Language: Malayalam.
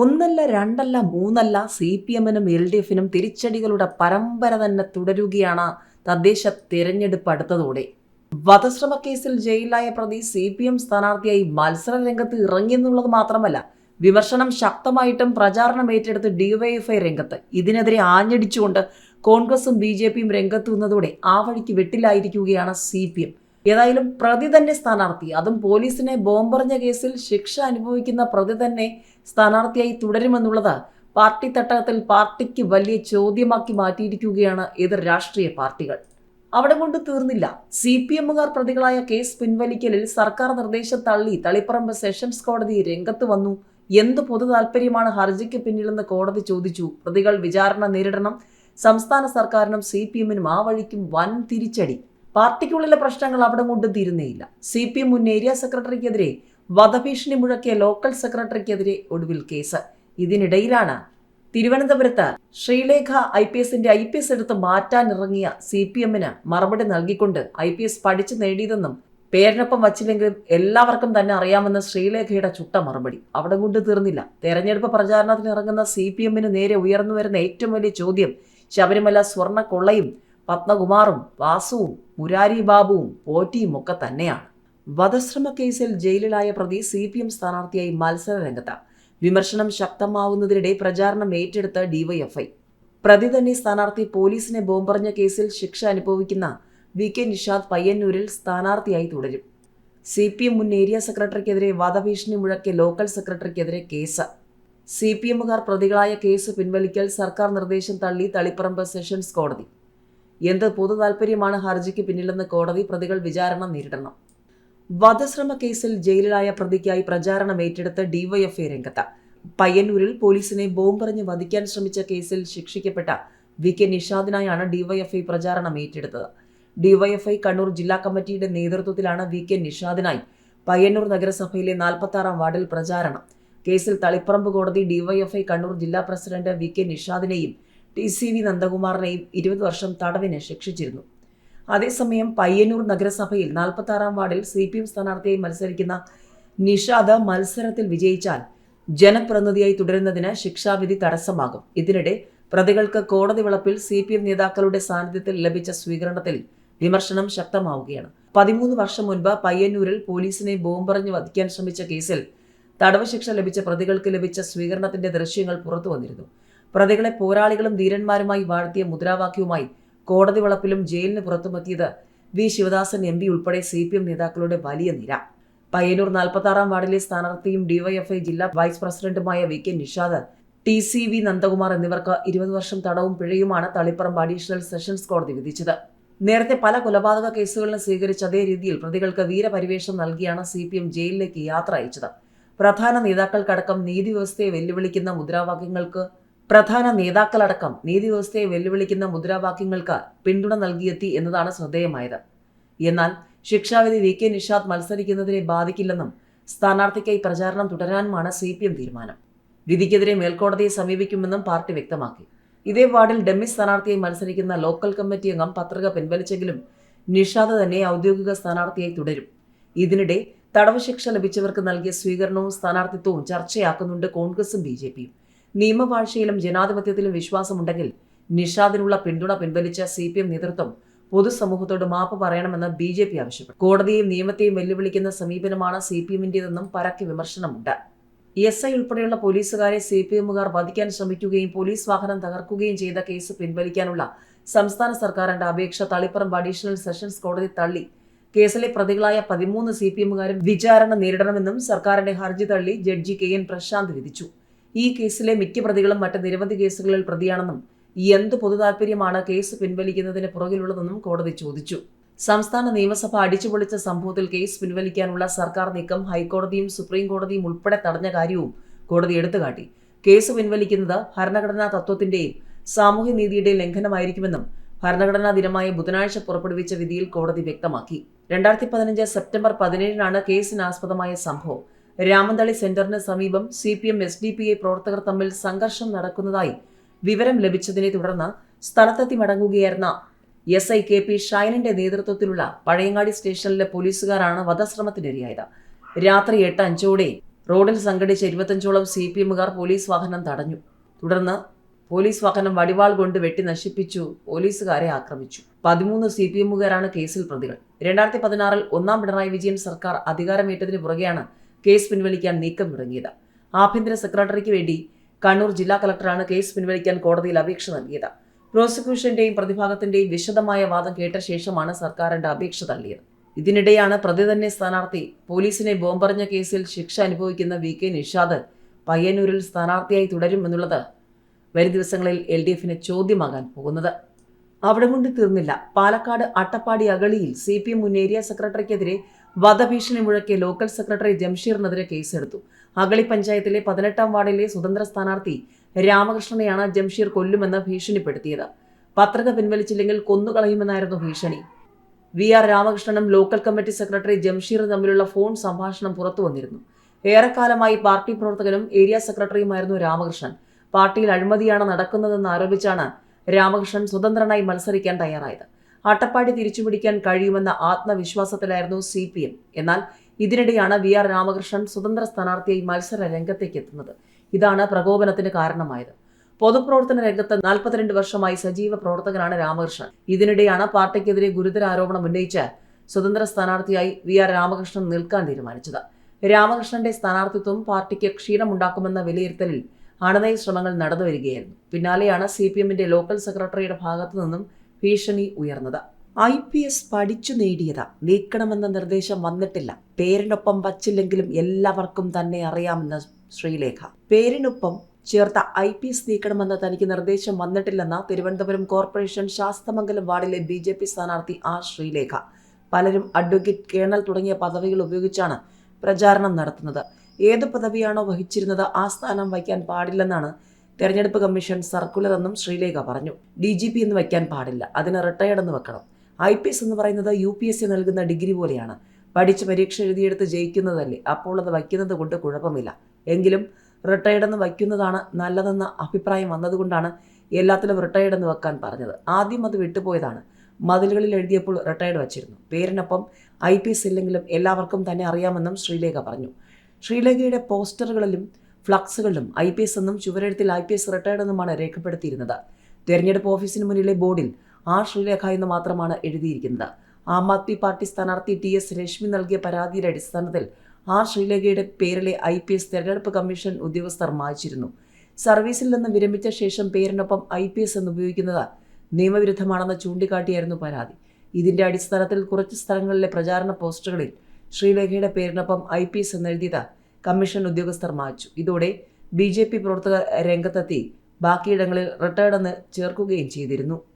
ഒന്നല്ല രണ്ടല്ല മൂന്നല്ല സി പി എമ്മിനും എൽ ഡി എഫിനും തിരിച്ചടികളുടെ പരമ്പര തന്നെ തുടരുകയാണ് തദ്ദേശ തിരഞ്ഞെടുപ്പ് അടുത്തതോടെ. വധശ്രമ കേസിൽ ജയിലിലായ പ്രതി സി പി എം സ്ഥാനാർത്ഥിയായി മത്സര രംഗത്ത് ഇറങ്ങിയെന്നുള്ളത് മാത്രമല്ല വിമർശനം ശക്തമായിട്ടും പ്രചാരണം ഏറ്റെടുത്ത് ഡിവൈഎഫ്ഐ രംഗത്ത് ഇതിനെതിരെ ആഞ്ഞടിച്ചുകൊണ്ട് കോൺഗ്രസും ബി ജെ പിയും രംഗത്ത് വന്നതോടെ ആ വഴിക്ക് വെട്ടിലായിരിക്കുകയാണ് സി പി എം. ഏതായാലും പ്രതി തന്നെ സ്ഥാനാർത്ഥി. അതും പോലീസിനെ ബോംബെറിഞ്ഞ കേസിൽ ശിക്ഷ അനുഭവിക്കുന്ന പ്രതി തന്നെ സ്ഥാനാർത്ഥിയായി തുടരുമെന്നുള്ളത് പാർട്ടി തട്ടകത്തിൽ പാർട്ടിക്ക് വലിയ ചോദ്യമാക്കി മാറ്റിയിരിക്കുകയാണ് എതിർ രാഷ്ട്രീയ പാർട്ടികൾ. അവിടെ കൊണ്ട് തീർന്നില്ല. സി പി എമ്മുകാർ പ്രതികളായ കേസ് പിൻവലിക്കലിൽ സർക്കാർ നിർദ്ദേശം തള്ളി തളിപ്പറമ്പ് സെഷൻസ് കോടതി രംഗത്ത് വന്നു. എന്ത് പൊതു താല്പര്യമാണ് ഹർജിക്ക് പിന്നിലെന്ന് കോടതി ചോദിച്ചു. പ്രതികൾ വിചാരണ നേരിടണം. സംസ്ഥാന സർക്കാരിനും സി പി എമ്മിനും ആ വഴിക്കും വൻ തിരിച്ചടി. പാർട്ടിക്കുള്ളിലെ പ്രശ്നങ്ങൾ അവിടെ കൊണ്ട് തീരുന്നേയില്ല. സി പി എം മുൻ ഏരിയ സെക്രട്ടറിക്കെതിരെ വധഭീഷണി മുഴക്കിയ ലോക്കൽ സെക്രട്ടറിക്കെതിരെ ഒടുവിൽ കേസ്. ഇതിനിടയിലാണ് തിരുവനന്തപുരത്ത് ശ്രീലേഖ ഐ പി എസിന്റെ ഐ പി എസ് എടുത്ത് മാറ്റാനിറങ്ങിയ സി പി എമ്മിന് മറുപടി നൽകിക്കൊണ്ട് ഐ പി എസ് പഠിച്ചു നേടിയതെന്നും പേരിനൊപ്പം വച്ചില്ലെങ്കിലും എല്ലാവർക്കും തന്നെ അറിയാമെന്ന ശ്രീലേഖയുടെ ചുട്ട മറുപടി. അവിടെ കൊണ്ട് തീർന്നില്ല. തെരഞ്ഞെടുപ്പ് പ്രചാരണത്തിന് ഇറങ്ങുന്ന സി പി എമ്മിന് നേരെ ഉയർന്നു വരുന്ന ഏറ്റവും വലിയ ചോദ്യം ശബരിമല സ്വർണ കൊള്ളയും പത്മകുമാറും വാസുവും മുരാരി ബാബുവും പോറ്റിയും ഒക്കെ തന്നെയാണ്. വധശ്രമ കേസിൽ ജയിലിലായ പ്രതി സി പി എം സ്ഥാനാർത്ഥിയായി മത്സര രംഗത്ത്. വിമർശനം ശക്തമാവുന്നതിനിടെ പ്രചാരണം ഏറ്റെടുത്ത ഡിവൈഎഫ്ഐ. പ്രതി തന്നെ സ്ഥാനാർത്ഥി പോലീസിനെ ബോംബെറിഞ്ഞ കേസിൽ ശിക്ഷ അനുഭവിക്കുന്ന വി കെ നിഷാദ് പയ്യന്നൂരിൽ സ്ഥാനാർത്ഥിയായി തുടരും. സി പി എം മുൻ ഏരിയ സെക്രട്ടറിക്കെതിരെ വധഭീഷണി മുഴക്കിയ ലോക്കൽ സെക്രട്ടറിക്കെതിരെ കേസ്. സി പി എമ്മുകാർ പ്രതികളായ കേസ് പിൻവലിക്കൽ സർക്കാർ നിർദ്ദേശം തള്ളി തളിപ്പറമ്പ് സെഷൻസ് കോടതി. എന്ത് പൊതു താൽപര്യമാണ് ഹർജിക്ക് പിന്നിലെന്ന് കോടതി പ്രതികൾ വിചാരണ നേരിടണം. വധശ്രമ കേസിൽ ജയിലിലായ പ്രതിക്കായി പ്രചാരണം ഏറ്റെടുത്ത് ഡിവൈഎഫ്ഐ രംഗത്ത്. പയ്യന്നൂരിൽ പോലീസിനെ ബോംബെറിഞ്ഞ് വധിക്കാൻ ശ്രമിച്ച കേസിൽ ശിക്ഷിക്കപ്പെട്ട വി കെ നിഷാദിനായാണ് ഡിവൈഎഫ്ഐ പ്രചാരണം ഏറ്റെടുത്തത്. ഡിവൈഎഫ്ഐ കണ്ണൂർ ജില്ലാ കമ്മിറ്റിയുടെ നേതൃത്വത്തിലാണ് വി കെ നിഷാദിനായി പയ്യന്നൂർ നഗരസഭയിലെ നാൽപ്പത്താറാം വാർഡിൽ പ്രചാരണം. കേസിൽ തളിപ്പറമ്പ് കോടതി ഡിവൈഎഫ്ഐ കണ്ണൂർ ജില്ലാ പ്രസിഡന്റ് വി കെ നിഷാദിനെയും ടി സി വി നന്ദകുമാറിനെയും ഇരുപത് വർഷം തടവിന് ശിക്ഷിച്ചിരുന്നു. അതേസമയം പയ്യന്നൂർ നഗരസഭയിൽ നാൽപ്പത്താറാം വാർഡിൽ സി പി എം സ്ഥാനാർത്ഥിയായി മത്സരിക്കുന്ന നിഷാദ് മത്സരത്തിൽ വിജയിച്ചാൽ ജനപ്രതിനിധിയായി തുടരുന്നതിന് ശിക്ഷാവിധി തടസ്സമാകും. ഇതിനിടെ പ്രതികൾക്ക് കോടതി വളപ്പിൽ സി പി എം നേതാക്കളുടെ സാന്നിധ്യത്തിൽ ലഭിച്ച സ്വീകരണത്തിൽ വിമർശനം ശക്തമാവുകയാണ്. പതിമൂന്ന് വർഷം മുൻപ് പയ്യന്നൂരിൽ പോലീസിനെ ബോംബെറിഞ്ഞ് വധിക്കാൻ ശ്രമിച്ച കേസിൽ തടവ് ശിക്ഷ ലഭിച്ച പ്രതികൾക്ക് ലഭിച്ച സ്വീകരണത്തിന്റെ ദൃശ്യങ്ങൾ പുറത്തു വന്നിരുന്നു പ്രതികളെ പോരാളികളും ധീരന്മാരുമായി വാഴ്ത്തിയ മുദ്രാവാക്യവുമായി കോടതി വളപ്പിലും ജയിലിന് പുറത്തുമെത്തിയത് വി. ശിവദാസൻ എം. പി. ഉൾപ്പെടെ സി. പി. എം. നേതാക്കളുടെ വലിയ നിര. പയ്യന്നൂർ നാൽപ്പത്താറാം വാർഡിലെ സ്ഥാനാർത്ഥിയും ഡിവൈഎഫ്ഐ ജില്ലാ വൈസ് പ്രസിഡന്റുമായ V. K. Nishad T. C. V. Nandakumar എന്നിവർക്ക് ഇരുപത് വർഷം തടവും പിഴയുമാണ് തളിപ്പറമ്പ് അഡീഷണൽ സെഷൻസ് കോടതി വിധിച്ചത്. നേരത്തെ പല കൊലപാതക കേസുകളിലും സ്വീകരിച്ച അതേ രീതിയിൽ പ്രതികൾക്ക് വീരപരിവേഷം നൽകിയാണ് സി. പി. എം. ജയിലിലേക്ക് യാത്ര അയച്ചത്. പ്രധാന നേതാക്കൾക്കടക്കം നീതി വ്യവസ്ഥയെ വെല്ലുവിളിക്കുന്ന മുദ്രാവാക്യങ്ങൾക്ക് പ്രധാന നേതാക്കളടക്കം നീതി വ്യവസ്ഥയെ വെല്ലുവിളിക്കുന്ന മുദ്രാവാക്യങ്ങൾക്ക് പിന്തുണ നൽകിയെത്തി എന്നതാണ് ശ്രദ്ധേയമായത്. എന്നാൽ ശിക്ഷാവിധി വി കെ നിഷാദ് മത്സരിക്കുന്നതിനെ ബാധിക്കില്ലെന്നും സ്ഥാനാർത്ഥിക്കായി പ്രചാരണം തുടരാനുമാണ് സി പി എം തീരുമാനം. വിധിക്കെതിരെ മേൽക്കോടതിയെ സമീപിക്കുമെന്നും പാർട്ടി വ്യക്തമാക്കി. ഇതേ വാർഡിൽ ഡെമ്മി സ്ഥാനാർത്ഥിയായി മത്സരിക്കുന്ന ലോക്കൽ കമ്മിറ്റി അംഗം പത്രിക പിൻവലിച്ചെങ്കിലും നിഷാദ് തന്നെ ഔദ്യോഗിക സ്ഥാനാർത്ഥിയായി തുടരും. ഇതിനിടെ തടവ് ശിക്ഷ ലഭിച്ചവർക്ക് നൽകിയ സ്വീകരണവും സ്ഥാനാർത്ഥിത്വവും ചർച്ചയാക്കുന്നുണ്ട് കോൺഗ്രസും ബി ജെ പിയും. നിയമവാഴ്ചയിലും ജനാധിപത്യത്തിലും വിശ്വാസമുണ്ടെങ്കിൽ നിഷാദിനുള്ള പിന്തുണ പിൻവലിച്ച സി പി എം നേതൃത്വം പൊതുസമൂഹത്തോട് മാപ്പ് പറയണമെന്ന് ബി ജെ പി ആവശ്യപ്പെട്ടു. കോടതിയെയും നിയമത്തെയും വെല്ലുവിളിക്കുന്ന സമീപനമാണ് സി പി എമ്മിന്റേതെന്നും പരക്കെ വിമർശനമുണ്ട്. എസ് ഐ ഉൾപ്പെടെയുള്ള പോലീസുകാരെ സി പി എമ്മുകാർ വധിക്കാൻ ശ്രമിക്കുകയും പോലീസ് വാഹനം തകർക്കുകയും ചെയ്ത കേസ് പിൻവലിക്കാനുള്ള സംസ്ഥാന സർക്കാരിന്റെ അപേക്ഷ തളിപ്പറമ്പ് അഡീഷണൽ സെഷൻസ് കോടതി തള്ളി. കേസിലെ പ്രതികളായ പതിമൂന്ന് സി പി എമ്മുകാരും വിചാരണ നേരിടണമെന്നും സർക്കാരിന്റെ ഹർജി തള്ളി ജഡ്ജി കെ എൻ പ്രശാന്ത് വിധിച്ചു. ഈ കേസിലെ മിക്ക പ്രതികളും മറ്റ് നിരവധി കേസുകളിൽ പ്രതിയാണെന്നും എന്ത് പൊതുതാൽപര്യമാണ് കേസ് പിൻവലിക്കുന്നതിന് പുറകിലുള്ളതെന്നും കോടതി ചോദിച്ചു. സംസ്ഥാന നിയമസഭ അടിച്ചുപൊളിച്ച സംഭവത്തിൽ കേസ് പിൻവലിക്കാനുള്ള സർക്കാർ നീക്കം ഹൈക്കോടതിയും സുപ്രീം കോടതിയും ഉൾപ്പെടെ തടഞ്ഞ കാര്യവും കോടതി എടുത്തുകാട്ടി. കേസ് പിൻവലിക്കുന്നത് ഭരണഘടനാ തത്വത്തിന്റെയും സാമൂഹ്യനീതിയുടെയും ലംഘനമായിരിക്കുമെന്നും ഭരണഘടനാ ദിനമായ ബുധനാഴ്ച പുറപ്പെടുവിച്ച വിധിയിൽ കോടതി വ്യക്തമാക്കി. രണ്ടായിരത്തി പതിനഞ്ച് സെപ്റ്റംബർ പതിനേഴിനാണ് കേസിനാസ്പദമായ സംഭവം. രാമന്തളി സെന്ററിന് സമീപം C P M S D P I പ്രവർത്തകർ തമ്മിൽ സംഘർഷം നടക്കുന്നതായി വിവരം ലഭിച്ചതിനെ തുടർന്ന് സ്ഥലത്തെത്തി മടങ്ങുകയായിരുന്ന എസ് ഐ കെ പി ഷൈനിന്റെ നേതൃത്വത്തിലുള്ള പഴയങ്ങാടി സ്റ്റേഷനിലെ പോലീസുകാരാണ് വധശ്രമത്തിനിരയായത് രാത്രി എട്ട് അഞ്ചോടെ റോഡിൽ സംഘടിച്ച ഇരുപത്തഞ്ചോളം സി പി എമ്മുകാർ പോലീസ് വാഹനം തടഞ്ഞു. തുടർന്ന് പോലീസ് വാഹനം വടിവാൾ കൊണ്ട് വെട്ടി നശിപ്പിച്ചു പോലീസുകാരെ ആക്രമിച്ചു. പതിമൂന്ന് സി പി എമ്മുകാരാണ് കേസിൽ പ്രതികൾ. രണ്ടായിരത്തി പതിനാറിൽ ഒന്നാം പിണറായി വിജയൻ സർക്കാർ അധികാരമേറ്റതിന് പുറകെയാണ് കേസ് പിൻവലിക്കാൻ നീക്കം തുടങ്ങിയത്. ആഭ്യന്തര സെക്രട്ടറിക്ക് വേണ്ടി കണ്ണൂർ ജില്ലാ കളക്ടറാണ് കേസ് പിൻവലിക്കാൻ കോടതിയിൽ അപേക്ഷ നൽകിയത്. പ്രോസിക്യൂഷന്റെയും പ്രതിഭാഗത്തിന്റെയും വിശദമായ വാദം കേട്ട ശേഷമാണ് സർക്കാരിന്റെ അപേക്ഷ തള്ളിയത്. ഇതിനിടെയാണ് പ്രതി തന്നെ സ്ഥാനാർത്ഥി പോലീസിനെ ബോംബെറിഞ്ഞ കേസിൽ ശിക്ഷ അനുഭവിക്കുന്ന വി കെ നിഷാദ് പയ്യന്നൂരിൽ സ്ഥാനാർത്ഥിയായി തുടരുമെന്നുള്ളത് വരും ദിവസങ്ങളിൽ എൽ ഡി എഫിന് ചോദ്യമാകാൻ പോകുന്നത്. അവിടെ കൊണ്ട് തീർന്നില്ല. പാലക്കാട് അട്ടപ്പാടി അഗളിയിൽ സി പി എം മുൻ ഏരിയ സെക്രട്ടറിക്കെതിരെ വധഭീഷണി മുഴക്കിയ ലോക്കൽ സെക്രട്ടറി ജംഷീറിനെതിരെ കേസെടുത്തു. അഗളി പഞ്ചായത്തിലെ പതിനെട്ടാം വാർഡിലെ സ്വതന്ത്ര സ്ഥാനാർത്ഥി രാമകൃഷ്ണനെയാണ് ജംഷീർ കൊല്ലുമെന്ന് ഭീഷണിപ്പെടുത്തിയത്. പത്രിക പിൻവലിച്ചില്ലെങ്കിൽ കൊന്നുകളയുമെന്നായിരുന്നു ഭീഷണി. വി ആർ രാമകൃഷ്ണനും ലോക്കൽ കമ്മിറ്റി സെക്രട്ടറി ജംഷീറും തമ്മിലുള്ള ഫോൺ സംഭാഷണം പുറത്തു വന്നിരുന്നു. ഏറെക്കാലമായി പാർട്ടി പ്രവർത്തകനും ഏരിയ സെക്രട്ടറിയുമായിരുന്നു രാമകൃഷ്ണൻ. പാർട്ടിയിൽ അഴിമതിയാണ് നടക്കുന്നതെന്ന് ആരോപിച്ചാണ് രാമകൃഷ്ണൻ സ്വതന്ത്രനായി മത്സരിക്കാൻ തയ്യാറായത്. അട്ടപ്പാടി തിരിച്ചുപിടിക്കാൻ കഴിയുമെന്ന ആത്മവിശ്വാസത്തിലായിരുന്നു സി പി എം. എന്നാൽ ഇതിനിടെയാണ് വി ആർ രാമകൃഷ്ണൻ സ്വതന്ത്ര സ്ഥാനാർത്ഥിയായി മത്സര രംഗത്തേക്ക് എത്തുന്നത്. ഇതാണ് പ്രകോപനത്തിന് കാരണമായത്. പൊതുപ്രവർത്തന രംഗത്ത് നാൽപ്പത്തിരണ്ട് വർഷമായി സജീവ പ്രവർത്തകനാണ് രാമകൃഷ്ണൻ. ഇതിനിടെയാണ് പാർട്ടിക്കെതിരെ ഗുരുതര ആരോപണം ഉന്നയിച്ച് സ്വതന്ത്ര സ്ഥാനാർത്ഥിയായി വി ആർ രാമകൃഷ്ണൻ നിൽക്കാൻ തീരുമാനിച്ചത്. രാമകൃഷ്ണന്റെ സ്ഥാനാർത്ഥിത്വം പാർട്ടിക്ക് ക്ഷീണമുണ്ടാക്കുമെന്ന വിലയിരുത്തലിൽ അണനയ ശ്രമങ്ങൾ നടന്നു വരികയായിരുന്നു പിന്നാലെയാണ് സി പി എമ്മിന്റെ ലോക്കൽ സെക്രട്ടറിയുടെ ഭാഗത്തു നിന്നും ഭീഷണി ഉയർന്നത്. ഐ പി എസ് പഠിച്ചു നേടിയതാ നീക്കണമെന്ന നിർദ്ദേശം വന്നിട്ടില്ല. പേരിനൊപ്പം വച്ചില്ലെങ്കിലും എല്ലാവർക്കും തന്നെ അറിയാമെന്ന് ശ്രീലേഖ. പേരിനൊപ്പം ചേർത്ത ഐ പി എസ് നീക്കണമെന്ന് തനിക്ക് നിർദ്ദേശം വന്നിട്ടില്ലെന്ന തിരുവനന്തപുരം കോർപ്പറേഷൻ ശാസ്തമംഗലം വാർഡിലെ ബി ജെ പി സ്ഥാനാർത്ഥി ആർ ശ്രീലേഖ. പലരും അഡ്വക്കേറ്റ് കേണൽ തുടങ്ങിയ പദവികൾ ഉപയോഗിച്ചാണ് പ്രചാരണം നടത്തുന്നത്. ഏത് പദവിയാണോ വഹിച്ചിരുന്നത് ആ സ്ഥാനം വയ്ക്കാൻ പാടില്ലെന്നാണ് തെരഞ്ഞെടുപ്പ് കമ്മീഷൻ സർക്കുലർ എന്നും ശ്രീലേഖ പറഞ്ഞു. ഡി ജി പി എന്ന് വയ്ക്കാൻ പാടില്ല. അതിന് റിട്ടയർഡ് എന്ന് വെക്കണം. ഐ പി എസ് എന്ന് പറയുന്നത് യു പി എസ് സി നൽകുന്ന ഡിഗ്രി പോലെയാണ്. പഠിച്ച് പരീക്ഷ എഴുതിയെടുത്ത് ജയിക്കുന്നതല്ലേ. അപ്പോൾ അത് വയ്ക്കുന്നത് കൊണ്ട് കുഴപ്പമില്ല. എങ്കിലും റിട്ടയർഡ് എന്ന് വയ്ക്കുന്നതാണ് നല്ലതെന്ന അഭിപ്രായം വന്നതുകൊണ്ടാണ് എല്ലാത്തിലും റിട്ടയർഡ് എന്ന് വെക്കാൻ പറഞ്ഞത്. ആദ്യം അത് വിട്ടുപോയതാണ്. മതിലുകളിൽ എഴുതിയപ്പോൾ റിട്ടയർഡ് വച്ചിരുന്നു. പേരിനൊപ്പം ഐ പി എസ് ഇല്ലെങ്കിലും എല്ലാവർക്കും തന്നെ അറിയാമെന്നും ശ്രീലേഖ പറഞ്ഞു. ശ്രീലേഖയുടെ പോസ്റ്ററുകളിലും ഫ്ലക്സുകളിലും ഐ പി എസ് എന്നും ചുവരെഴുത്തിൽ ഐ പി എസ് റിട്ടയർഡ് എന്നുമാണ് രേഖപ്പെടുത്തിയിരുന്നത്. തെരഞ്ഞെടുപ്പ് ഓഫീസിന് മുന്നിലെ ബോർഡിൽ ആ ശ്രീലേഖ എന്ന് മാത്രമാണ് എഴുതിയിരിക്കുന്നത്. ആം ആദ്മി പാർട്ടി സ്ഥാനാർത്ഥി ടി എസ് രശ്മി നൽകിയ പരാതിയുടെ അടിസ്ഥാനത്തിൽ ആർ ശ്രീലേഖയുടെ പേരിലെ ഐ പി എസ് തെരഞ്ഞെടുപ്പ് കമ്മീഷൻ ഉദ്യോഗസ്ഥർ മായ്ച്ചിരുന്നു. സർവീസിൽ നിന്ന് വിരമിച്ച ശേഷം പേരിനൊപ്പം ഐ പി എസ് എന്ന് ഉപയോഗിക്കുന്നത് നിയമവിരുദ്ധമാണെന്ന് ചൂണ്ടിക്കാട്ടിയായിരുന്നു പരാതി. ഇതിന്റെ അടിസ്ഥാനത്തിൽ കുറച്ച് സ്ഥലങ്ങളിലെ പ്രചാരണ പോസ്റ്ററുകളിൽ ശ്രീലേഖയുടെ പേരിനൊപ്പം ഐ പി എസ് എന്നെഴുതിയത് കമ്മീഷൻ ഉദ്യോഗസ്ഥർ മാച്ചു. ഇതോടെ ബി ജെ പി പ്രവർത്തകർ രംഗത്തെത്തി. ബാക്കിയിടങ്ങളിൽ റിട്ടയർഡ് എന്ന് ചേർക്കുകയും ചെയ്തിരുന്നു.